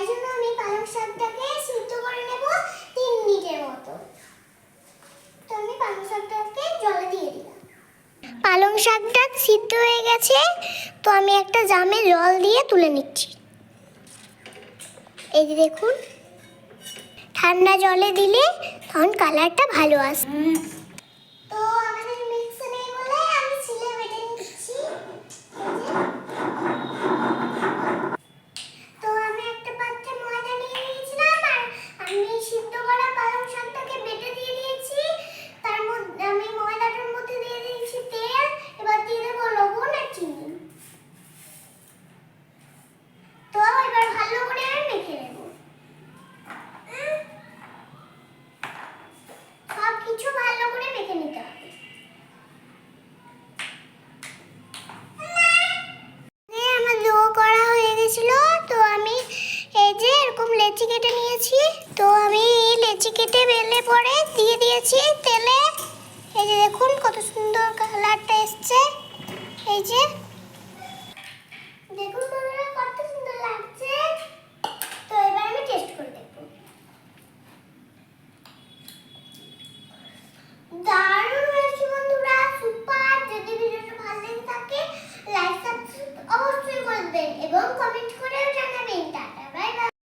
তাই জন্য আমি পালং শাকটাকে সিদ্ধ করে নেব তিন মিনিটের মতো। তো আমি পালং শাকটাকে জলে দিয়ে দিলাম। পালং শাকটা সিদ্ধ হয়ে গেছে, তো আমি একটা জামে জল দিয়ে তুলে নিচ্ছি। এই যে দেখুন, ঠান্ডা জলে দিলে তখন কালারটা ভালো আসে। দিয়েছি। তো আমি লেচি কেটে বেলে পরে দিয়ে দিয়েছি তেলে। এই যে দেখুন কত সুন্দর কালারটা এসছে। এই যে। এবং কমেন্ট করে